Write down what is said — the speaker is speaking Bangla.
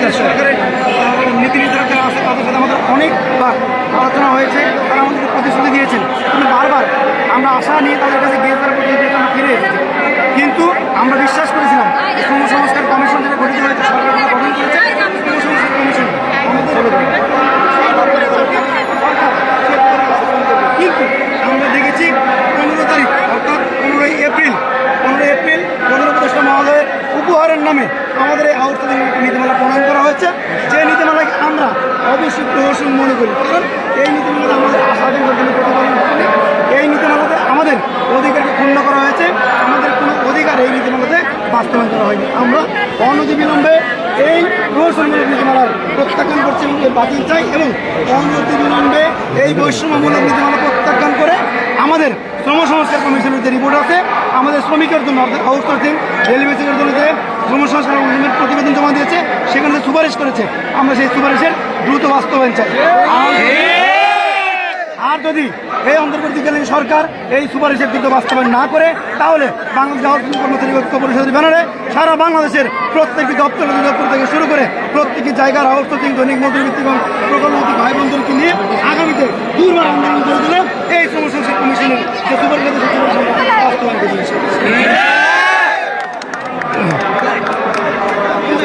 সংস্কার সরকারের নীতি নির্ধারক যারা আছে তাদের সাথে আমাদের অনেকবার আলোচনা হয়েছে, তারা আমাদের প্রতিশ্রুতি দিয়েছেন। কিন্তু বারবার আমরা আশা নিয়ে তাদের কাছে গিয়ে তারা ফিরে এসেছি কিন্তু আমরা বিশ্বাস করেছিলাম যে শ্রম সংস্কার কমিশন যেটা গঠিত হয়েছে সরকার যেটা গঠন করেছে শ্রম সংস্কার কমিশন আমাদের কিন্তু আমরা দেখেছি পনেরো তারিখ অর্থাৎ পনেরোই এপ্রিল পনেরোই এপ্রিল প্রধান উপদেষ্টা মহোদয়ের উপহারের নামে আমাদের এই আউটসোর্সিং নীতিমালা প্রণয়ন করা হয়েছে। যে নীতিমালাকে আমরা অবশ্যই প্রহসন মনে করি, কারণ এই নীতিমালাতে আমাদের আশাদের প্রতিফলন হয়নি এই নীতিমালাতে আমাদের অধিকারকে ক্ষুণ্ণ করা হয়েছে। আমাদের কোনো অধিকার এই নীতিমালাতে বাস্তবায়ন করা হয়নি। আমরা অনতিবিলম্বে এই প্রহসনমূলক নীতিমালার প্রত্যাখ্যান করছি এবং বাতিল চাই এবং অনতিবিলম্বে এই বৈষম্যমূলক নীতিমালা প্রত্যাখ্যান করে আমাদের শ্রম সংস্কার কমিশনের যে রিপোর্ট আছে, আমাদের শ্রমিকের জন্য, অর্থাৎ আউটসোর্সিং রেলওয়েসের জন্য যে শ্রম সংস্কার কমিশনের প্রতিবেদন জমা দিয়েছে, সেখানে সুপারিশ করেছে, আমরা সেই সুপারিশের দ্রুত বাস্তবায়ন চাই। আর- যদি এই অন্তর্বর্তীকালীন সরকার এই সুপারিশের দ্রুত বাস্তবায়ন না করে, তাহলে বাংলাদেশ কর্মচারী ঐক্য পরিষদের ব্যানারে সারা বাংলাদেশের প্রত্যেকটি দপ্তর থেকে শুরু করে প্রত্যেকটি জায়গার আউটসোর্সিং, দৈনিক মধ্যবৃত্তি এবং প্রকল্পভিত্তিক ভাই বন্ধুকে নিয়ে আগামীতে দুর্বার আন্দোলন করে দিলে এই শ্রম সংস্কার কমিশনের যে সুপারিশ আছে, সেই সুপারিশ আমরা বাস্তবায়ন করব ইনশাআল্লাহ। আমাদের রাজপথে রক্ত দেবো এই কোনো সমস্যা নাই।